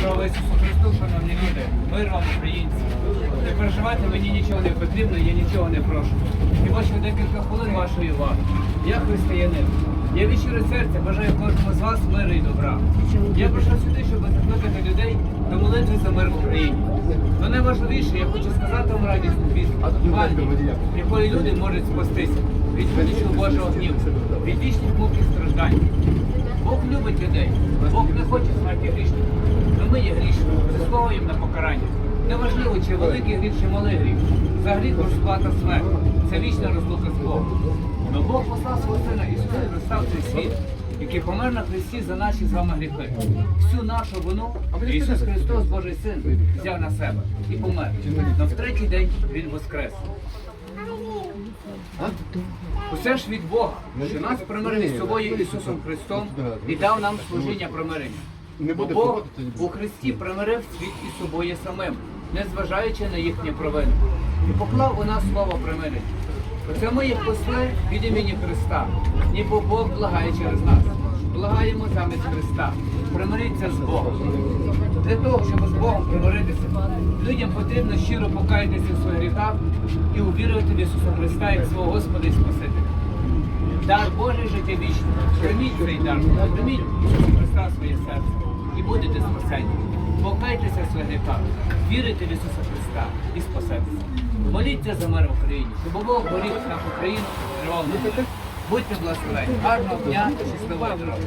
Слава Ісусу Христу, шановні люди, мир вам, українці. Не переживайте, мені нічого не потрібно, я нічого не прошу. Хіба що декілька хвилин вашої уваги. Я християнин. Я від щиро серця бажаю кожному з вас миру і добра. Я прийшов сюди, щоб закликати людей до молитви за мир в Україні. Но найважливіше, я хочу сказати вам пісню, Пальні, якої люди можуть спастися від величого Божого гніву, від вічних мук і страждань. Любить людей, Бог не хоче смерті грішних. Но ми є грішні, заслуговуємо на покарання. Неважливо, чи великий гріх, чи малий гріх. За гріх розплата смерть. Це вічна розлука з Богом. Но Бог послав свого сина Ісуса Христа в цей світ, який помер на Христі за наші з вами гріхи. Всю нашу вину Ісус Христос, Божий Син, взяв на себе і помер. Но в третій день Він воскрес. Усе ж від Бога, що нас примирив із собою Ісусом Христом і дав нам служіння примирення. Бо Бог у Христі примирив світ із собою самим, незважаючи на їхні провини, і поклав у нас слово примирення. Оце ми їх посли від імені Христа, ніби Бог благає через нас. Благаємо замість Христа. Примиріться з Богом. Для того, щоб з Богом примиритися, людям потрібно щиро покаятися в своїх гріхах і увірувати в Ісуса Христа як свого Господа і Спасителя. Дар Божий життя вічне. Прийміть цей дар, прийміть Ісуса Христа в своє серце і будете спасені. Покайтеся в своїх гріхах, вірите в Ісуса Христа і спасетеся. Моліться за мир в Україні, щоб Бог борів нашу країну, тривав на. Будьте благословені. Гарного дня, щасливої дороги.